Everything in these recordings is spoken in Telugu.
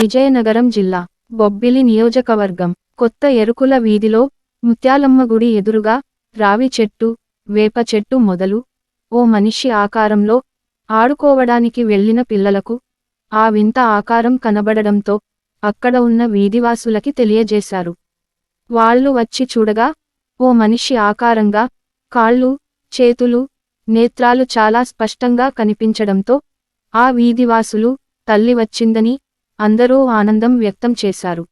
విజయనగరం జిల్లా బొబ్బిలి నియోజకవర్గం. కొత్త ఎరుకుల వీధిలో ముత్యాలమ్మ గుడి ఎదురుగా రావి చెట్టు వేప చెట్టు మొదలు. ఓ మనిషి ఆకారంలో ఆడుకోవడానికి వెళ్ళిన పిల్లలకు ఆ వింత ఆకారం కనబడడంతో అక్కడ ఉన్న వీధివాసులకి తెలియజేశారు. వాళ్ళు వచ్చి చూడగా ఓ మనిషి ఆకారంగా కాళ్ళు చేతులు నేత్రాలు చాలా స్పష్టంగా కనిపించడంతో ఆ వీధివాసులు తల్లి వచ్చిందని అందరూ ఆనందం వ్యక్తం చేశారు.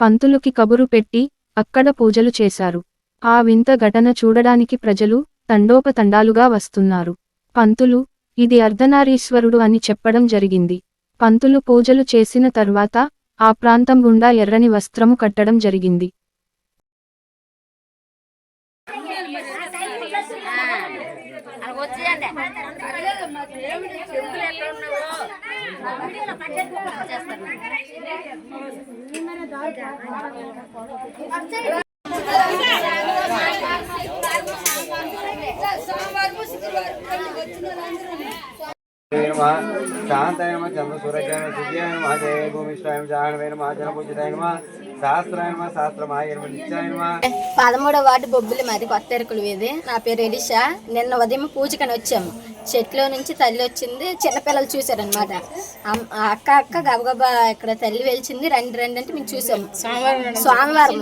పంతులుకి కబురు పెట్టి అక్కడ పూజలు చేశారు. ఆ వింత ఘటన చూడడానికి ప్రజలు తండోపతండాలుగా వస్తున్నారు. పంతులు ఇది అర్ధనారీశ్వరుడు అని చెప్పడం జరిగింది. పంతులు పూజలు చేసిన తర్వాత ఆ ప్రాంతం గుండా ఎర్రని వస్త్రము కట్టడం జరిగింది. శాంతాయ చంద్ర సూర్యాయ నమ సూర్యాయ జయ భూమిష్టాయ నమ జాహ్నవే జన పూజితాయ పదమూడవ వార్డు బొబ్బిలి మాది కొత్త ఎరుకులు వీధి. నా పేరు ఎలిషా. నిన్న ఉదయం పూజకని వచ్చాము చెట్లో నుంచి తల్లి వచ్చింది. చిన్నపిల్లలు చూసారనమాట అక్క అక్క గబగబా ఇక్కడ తల్లి వెలిచింది. రండి రండి అంటే మేము చూసాము సోమవారం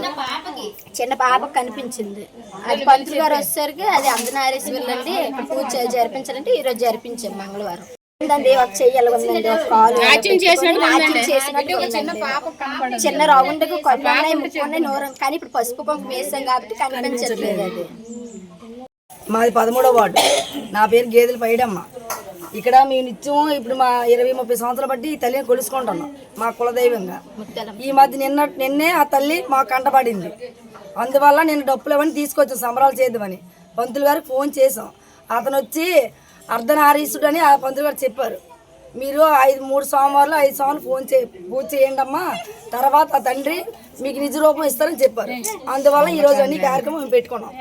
చిన్న పాప కనిపించింది. అది పంతులు గారు వచ్చేసరికి అది అర్ధనారీశ్వరులు అండి పూజ జరిపించాలంటే ఈ రోజు జరిపించాము మంగళవారం. ఉందండి ఒక చెయ్యాలి ఉందండి ఒక కాలు నాట్యం చేసినట్టు ఉందండి. చిన్న నోరు కానీ ఇప్పుడు పసుపు కుంకుమ వేసాం కాబట్టి కనిపించట్లేదు. అది మాది పదమూడవ వార్డు. నా పేరు గేదెల పైడమ్మ. ఇక్కడ మేము నిత్యం ఇప్పుడు మా ఇరవై ముప్పై సంవత్సరాలు బట్టి ఈ తల్లిని కొలుసుకుంటున్నాం మా కులదైవంగా. ఈ మధ్య నిన్న నిన్నే ఆ తల్లి మా కంటపడింది అందువల్ల నేను డప్పులు అవన్నీ తీసుకొచ్చాం సంబరాలు చేద్దామని. పంతులు గారికి ఫోన్ చేసాం అతను వచ్చి అర్ధనారీసుడు అని ఆ పంతులు గారు చెప్పారు. మీరు ఐదు మూడు సోమవారాలు ఐదు సోమవారాలు ఫోన్ చే పూజ చేయండి అమ్మా తర్వాత ఆ తండ్రి మీకు నిజ రూపం ఇస్తారని చెప్పారు. అందువల్ల ఈ రోజు అన్ని కార్యక్రమం పెట్టుకున్నాం.